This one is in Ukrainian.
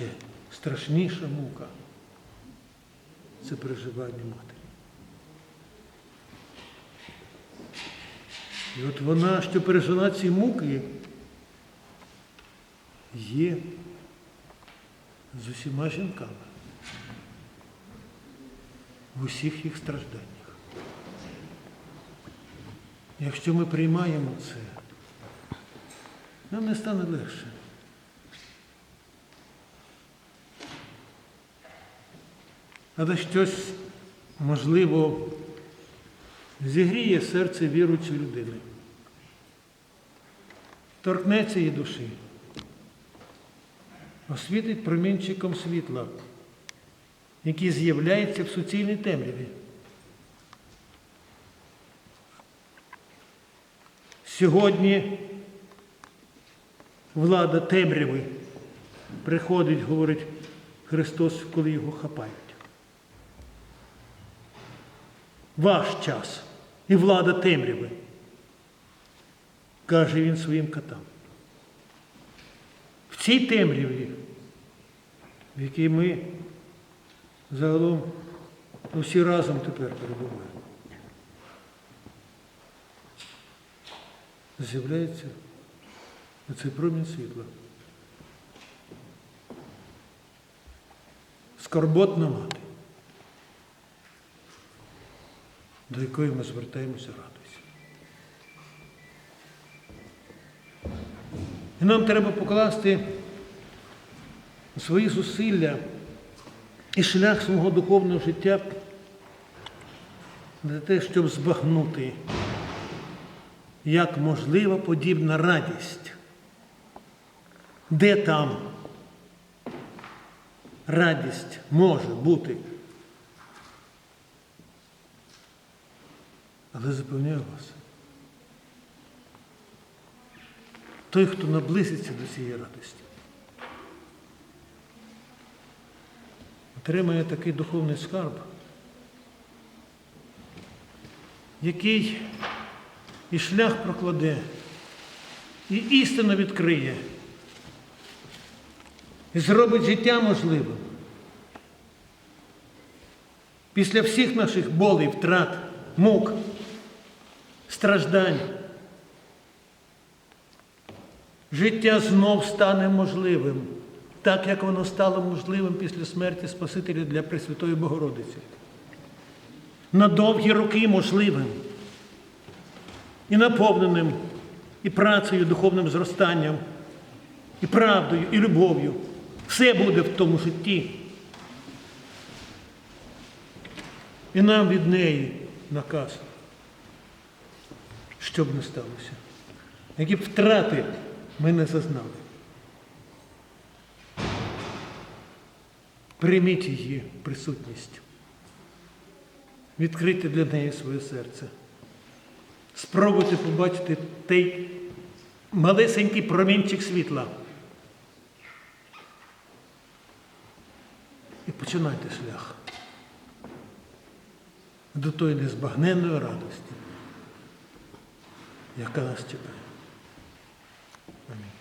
ще страшніша мука це переживання матері. І от вона, що пережила ці муки, є з усіма жінками в усіх їх стражданнях. Якщо ми приймаємо це, нам не стане легше. Але щось, можливо, зігріє серце віруючої людини, торкнеться її душі, освітить промінчиком світла, який з'являється в суцільній темряві. Сьогодні влада темряви приходить, говорить Христос, коли його хапають. Ваш час і влада темряви, каже він своїм котам. В цій темряві, в якій ми загалом усі разом тепер перебуваємо. з'являється оцей промінь світла. Скорботна мати, до якої ми звертаємося радуйся. І нам треба покласти свої зусилля і шлях свого духовного життя для те, щоб збагнути як можлива подібна радість. Де там радість може бути? Але запевняю вас, той, хто наблизиться до цієї радості, отримає такий духовний скарб, який і шлях прокладе, і істину відкриє, і зробить життя можливим. Після всіх наших болей, втрат, мук, страждань, життя знов стане можливим, так як воно стало можливим після смерті Спасителя для Пресвятої Богородиці. На довгі роки можливим і наповненим і працею, і духовним зростанням, і правдою, і любов'ю. Все буде в тому житті. І нам від неї наказ, щоб не сталося. Які б втрати ми не зазнали. Прийміть її присутність. Відкрийте для неї своє серце. Спробуйте побачити той малесенький промінчик світла. І починайте шлях до тої незбагненної радості, яка нас чекає. Амінь.